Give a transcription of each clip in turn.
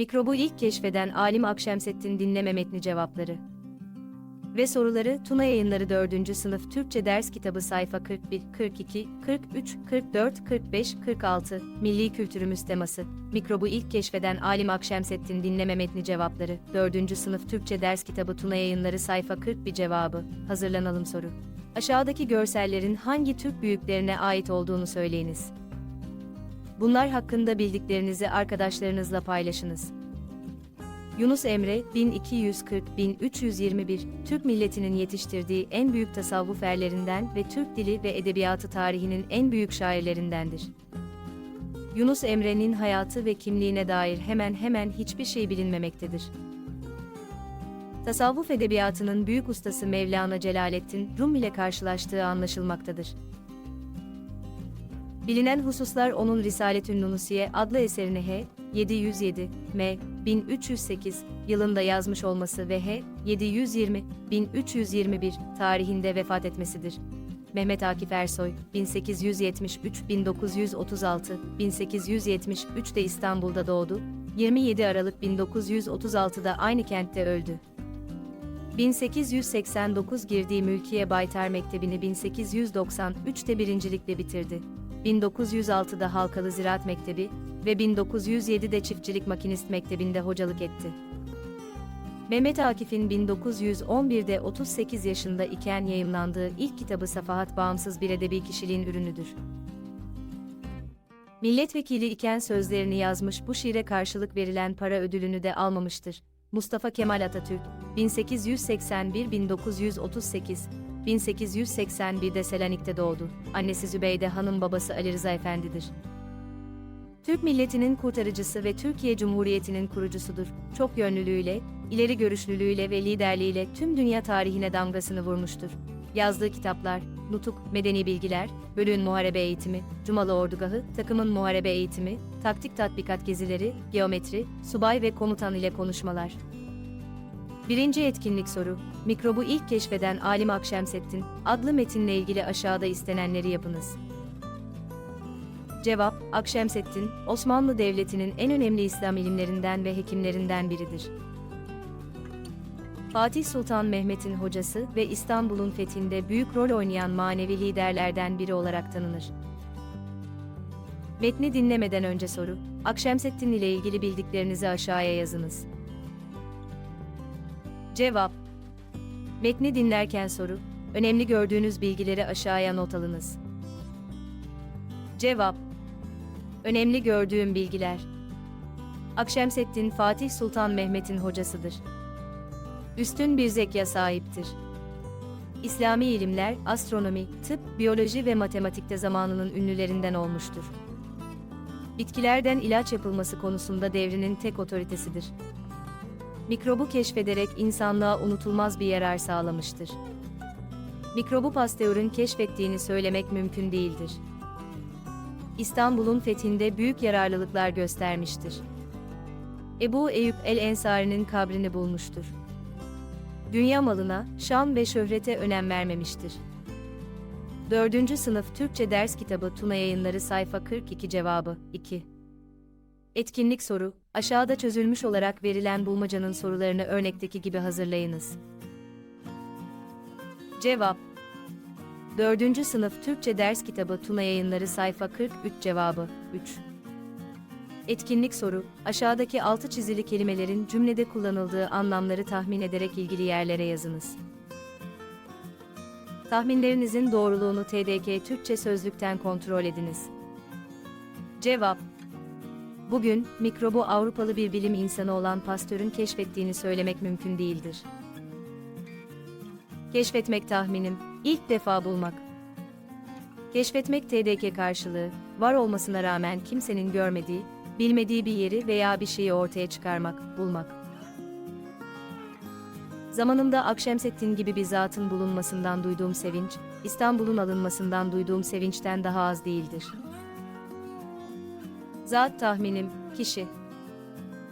Mikrobu ilk keşfeden alim Akşemseddin dinleme metni cevapları. Ve soruları Tuna Yayınları 4. Sınıf Türkçe Ders Kitabı sayfa 41, 42, 43, 44, 45, 46, Milli Kültürümüz teması. Mikrobu ilk keşfeden alim Akşemseddin dinleme metni cevapları. 4. Sınıf Türkçe Ders Kitabı Tuna Yayınları sayfa 41 cevabı. Hazırlanalım soru. Aşağıdaki görsellerin hangi Türk büyüklerine ait olduğunu söyleyiniz. Bunlar hakkında bildiklerinizi arkadaşlarınızla paylaşınız. Yunus Emre, 1240-1321, Türk milletinin yetiştirdiği en büyük tasavvuf erlerinden ve Türk dili ve edebiyatı tarihinin en büyük şairlerindendir. Yunus Emre'nin hayatı ve kimliğine dair hemen hemen hiçbir şey bilinmemektedir. Tasavvuf edebiyatının büyük ustası Mevlana Celaleddin Rum ile karşılaştığı anlaşılmaktadır. Bilinen hususlar onun Risaletün Nunusiye adlı eserini H. 707, M. 1308 yılında yazmış olması ve H. 720, 1321 tarihinde vefat etmesidir. Mehmet Akif Ersoy, 1873-1936, 1873'te İstanbul'da doğdu, 27 Aralık 1936'da aynı kentte öldü. 1889 girdiği Mülkiye Baytar Mektebi'ni 1893'te birincilikle bitirdi. 1906'da Halkalı Ziraat Mektebi ve 1907'de Çiftçilik Makinist Mektebi'nde hocalık etti. Mehmet Akif'in 1911'de 38 yaşında iken yayımlandığı ilk kitabı Safahat bağımsız bir edebi kişiliğin ürünüdür. Milletvekili iken sözlerini yazmış bu şiire karşılık verilen para ödülünü de almamıştır. Mustafa Kemal Atatürk, 1881-1938, 1881'de Selanik'te doğdu. Annesi Zübeyde Hanım babası Ali Rıza Efendidir. Türk milletinin kurtarıcısı ve Türkiye Cumhuriyeti'nin kurucusudur. Çok yönlülüğüyle, ileri görüşlülüğüyle ve liderliğiyle tüm dünya tarihine damgasını vurmuştur. Yazdığı kitaplar, Nutuk, Medeni Bilgiler, Bölüğün Muharebe Eğitimi, Cumalı Ordugahı, Takımın Muharebe Eğitimi, Taktik Tatbikat Gezileri, Geometri, Subay ve Komutan ile Konuşmalar. Birinci etkinlik soru, mikrobu ilk keşfeden Alim Akşemseddin adlı metinle ilgili aşağıda istenenleri yapınız. Cevap, Akşemseddin, Osmanlı Devleti'nin en önemli İslam ilimlerinden ve hekimlerinden biridir. Fatih Sultan Mehmet'in hocası ve İstanbul'un fethinde büyük rol oynayan manevi liderlerden biri olarak tanınır. Metni dinlemeden önce soru, Akşemseddin ile ilgili bildiklerinizi aşağıya yazınız. Cevap Metni dinlerken soru, önemli gördüğünüz bilgileri aşağıya not alınız. Cevap Önemli gördüğüm bilgiler Akşemseddin Fatih Sultan Mehmet'in hocasıdır. Üstün bir zeka sahiptir. İslami ilimler, astronomi, tıp, biyoloji ve matematikte zamanının ünlülerinden olmuştur. Bitkilerden ilaç yapılması konusunda devrinin tek otoritesidir. Mikrobu keşfederek insanlığa unutulmaz bir yarar sağlamıştır. Mikrobu Pasteur'ün keşfettiğini söylemek mümkün değildir. İstanbul'un fethinde büyük yararlılıklar göstermiştir. Ebu Eyüp el-Ensari'nin kabrini bulmuştur. Dünya malına, şan ve şöhrete önem vermemiştir. 4. Sınıf Türkçe Ders Kitabı Tuna Yayınları Sayfa 42 Cevabı 2 Etkinlik soru, aşağıda çözülmüş olarak verilen bulmacanın sorularını örnekteki gibi hazırlayınız. Cevap 4. Sınıf Türkçe Ders Kitabı Tuna Yayınları Sayfa 43 Cevabı 3 Etkinlik soru, aşağıdaki altı çizili kelimelerin cümlede kullanıldığı anlamları tahmin ederek ilgili yerlere yazınız. Tahminlerinizin doğruluğunu TDK Türkçe Sözlük'ten kontrol ediniz. Cevap Bugün, mikrobu Avrupalı bir bilim insanı olan Pasteur'ün keşfettiğini söylemek mümkün değildir. Keşfetmek tahminim, ilk defa bulmak. Keşfetmek TDK karşılığı, var olmasına rağmen kimsenin görmediği, bilmediği bir yeri veya bir şeyi ortaya çıkarmak, bulmak. Zamanımda Akşemseddin gibi bir zatın bulunmasından duyduğum sevinç, İstanbul'un alınmasından duyduğum sevinçten daha az değildir. Zat tahminim, kişi.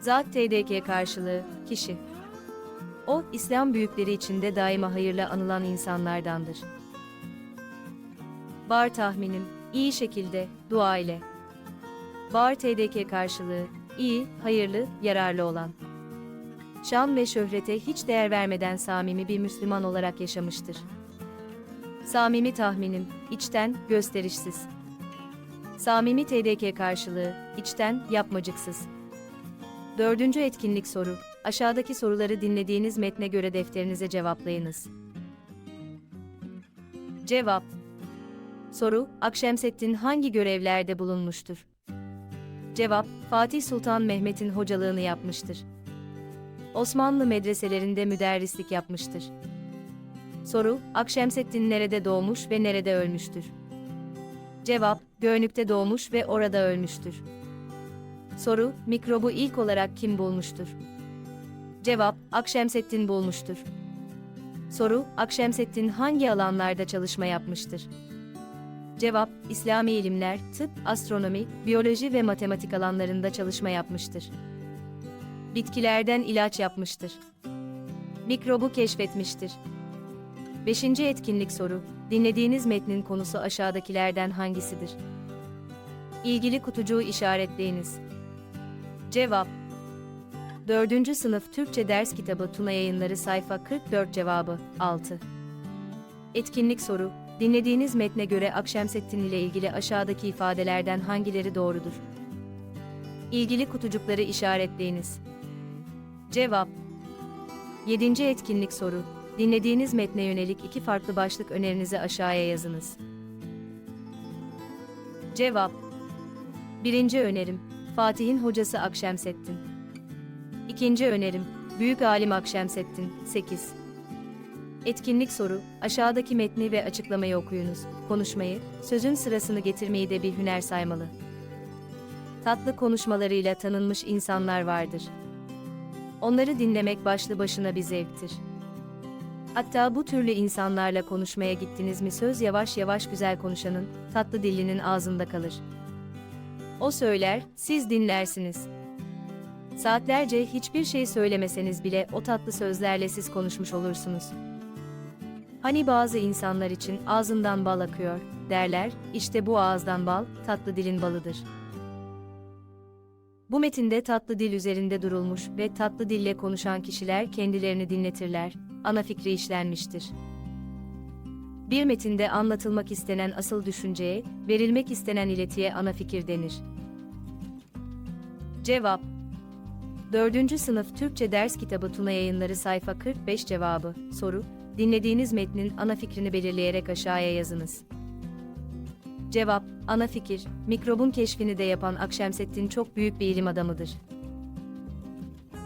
Zat TDK karşılığı, kişi. O, İslam büyükleri içinde daima hayırla anılan insanlardandır. Bar tahminim, iyi şekilde, dua ile. Bar TDK karşılığı, iyi, hayırlı, yararlı olan. Şan ve şöhrete hiç değer vermeden samimi bir Müslüman olarak yaşamıştır. Samimi tahminim, içten, gösterişsiz. Samimi TDK karşılığı, içten, yapmacıksız. Dördüncü etkinlik soru. Aşağıdaki soruları dinlediğiniz metne göre defterinize cevaplayınız. Cevap Soru, Akşemseddin hangi görevlerde bulunmuştur? Cevap, Fatih Sultan Mehmet'in hocalığını yapmıştır. Osmanlı medreselerinde müderrislik yapmıştır. Soru, Akşemseddin nerede doğmuş ve nerede ölmüştür? Cevap, Göynük'te doğmuş ve orada ölmüştür. Soru, mikrobu ilk olarak kim bulmuştur? Cevap, Akşemseddin bulmuştur. Soru, Akşemseddin hangi alanlarda çalışma yapmıştır? Cevap, İslami ilimler, tıp, astronomi, biyoloji ve matematik alanlarında çalışma yapmıştır. Bitkilerden ilaç yapmıştır. Mikrobu keşfetmiştir. Beşinci etkinlik soru, dinlediğiniz metnin konusu aşağıdakilerden hangisidir? İlgili kutucuğu işaretleyiniz. Cevap 4. Sınıf Türkçe Ders Kitabı Tuna Yayınları Sayfa 44 Cevabı 6 Etkinlik soru Dinlediğiniz metne göre Akşemseddin ile ilgili aşağıdaki ifadelerden hangileri doğrudur? İlgili kutucukları işaretleyiniz. Cevap 7. etkinlik soru Dinlediğiniz metne yönelik iki farklı başlık önerinizi aşağıya yazınız. Cevap Birinci önerim Fatih'in hocası Akşemseddin. İkinci önerim Büyük Alim Akşemseddin 8 Etkinlik soru, aşağıdaki metni ve açıklamayı okuyunuz. Konuşmayı, sözün sırasını getirmeyi de bir hüner saymalı. Tatlı konuşmalarıyla tanınmış insanlar vardır. Onları dinlemek başlı başına bir zevktir. Hatta bu türlü insanlarla konuşmaya gittiniz mi söz yavaş yavaş güzel konuşanın, tatlı dillinin ağzında kalır. O söyler, siz dinlersiniz. Saatlerce hiçbir şey söylemeseniz bile o tatlı sözlerle siz konuşmuş olursunuz. Hani bazı insanlar için ağzından bal akıyor, derler, işte bu ağızdan bal, tatlı dilin balıdır. Bu metinde tatlı dil üzerinde durulmuş ve tatlı dille konuşan kişiler kendilerini dinletirler, ana fikri işlenmiştir. Bir metinde anlatılmak istenen asıl düşünceye, verilmek istenen iletiye ana fikir denir. Cevap 4. Sınıf Türkçe Ders Kitabı Tuna Yayınları Sayfa 45 Cevabı Soru Dinlediğiniz metnin ana fikrini belirleyerek aşağıya yazınız. Cevap Ana fikir, mikrobun keşfini de yapan Akşemseddin çok büyük bir ilim adamıdır.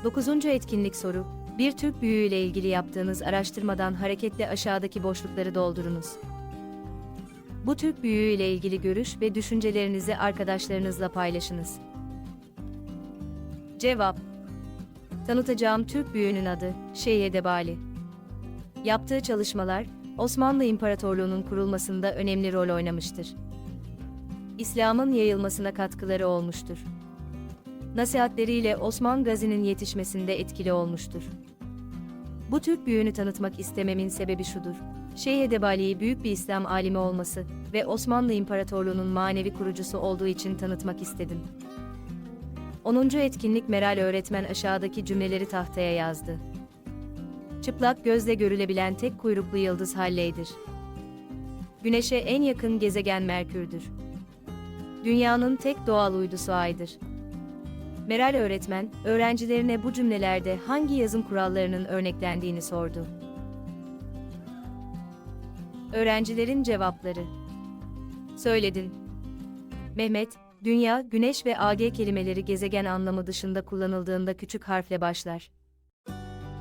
9. etkinlik soru Bir Türk büyüğü ile ilgili yaptığınız araştırmadan hareketle aşağıdaki boşlukları doldurunuz. Bu Türk büyüğü ile ilgili görüş ve düşüncelerinizi arkadaşlarınızla paylaşınız. Cevap Tanıtacağım Türk büyüğünün adı Şeyh Edebali. Yaptığı çalışmalar, Osmanlı İmparatorluğu'nun kurulmasında önemli rol oynamıştır. İslam'ın yayılmasına katkıları olmuştur. Nasihatleriyle Osman Gazi'nin yetişmesinde etkili olmuştur. Bu Türk büyüğünü tanıtmak istememin sebebi şudur. Şeyh Edebali'yi büyük bir İslam alimi olması ve Osmanlı İmparatorluğu'nun manevi kurucusu olduğu için tanıtmak istedim. 10. etkinlik Meral öğretmen aşağıdaki cümleleri tahtaya yazdı. Çıplak gözle görülebilen tek kuyruklu yıldız Halley'dir. Güneşe en yakın gezegen Merkür'dür. Dünyanın tek doğal uydusu Ay'dır. Meral öğretmen, öğrencilerine bu cümlelerde hangi yazım kurallarının örneklendiğini sordu. Öğrencilerin cevapları. Söyledin. Mehmet, dünya, güneş ve AG kelimeleri gezegen anlamı dışında kullanıldığında küçük harfle başlar.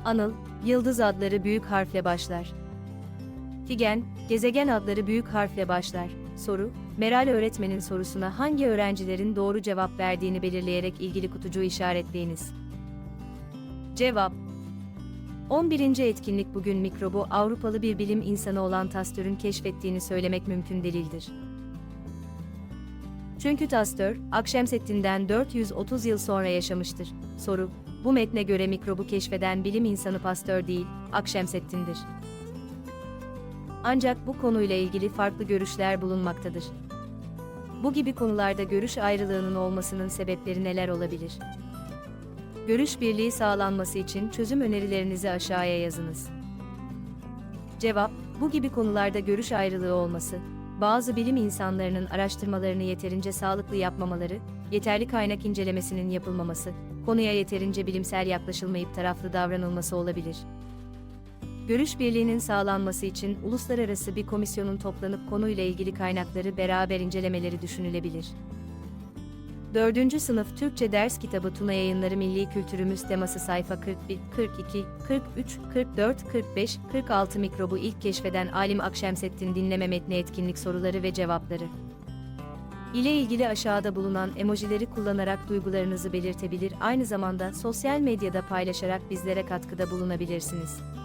Anıl, yıldız adları büyük harfle başlar. Figen, gezegen adları büyük harfle başlar. Soru, Meral öğretmenin sorusuna hangi öğrencilerin doğru cevap verdiğini belirleyerek ilgili kutucuğu işaretleyiniz. Cevap 11. etkinlik bugün mikrobu Avrupalı bir bilim insanı olan Tasteur'ün keşfettiğini söylemek mümkün değildir. Çünkü Tasteur, Akşemseddin'den 430 yıl sonra yaşamıştır. Soru, bu metne göre mikrobu keşfeden bilim insanı Pasteur değil, Akşemseddin'dir. Ancak bu konuyla ilgili farklı görüşler bulunmaktadır. Bu gibi konularda görüş ayrılığının olmasının sebepleri neler olabilir? Görüş birliği sağlanması için çözüm önerilerinizi aşağıya yazınız. Cevap, bu gibi konularda görüş ayrılığı olması, bazı bilim insanlarının araştırmalarını yeterince sağlıklı yapmamaları, yeterli kaynak incelemesinin yapılmaması, konuya yeterince bilimsel yaklaşılmayıp taraflı davranılması olabilir. Görüş birliğinin sağlanması için uluslararası bir komisyonun toplanıp konuyla ilgili kaynakları beraber incelemeleri düşünülebilir. 4. Sınıf Türkçe Ders Kitabı Tuna Yayınları Milli Kültürümüz teması sayfa 41, 42, 43, 44, 45, 46 mikrobu ilk keşfeden Alim Akşemseddin dinleme metni etkinlik soruları ve cevapları. ile ilgili aşağıda bulunan emojileri kullanarak duygularınızı belirtebilir aynı zamanda sosyal medyada paylaşarak bizlere katkıda bulunabilirsiniz.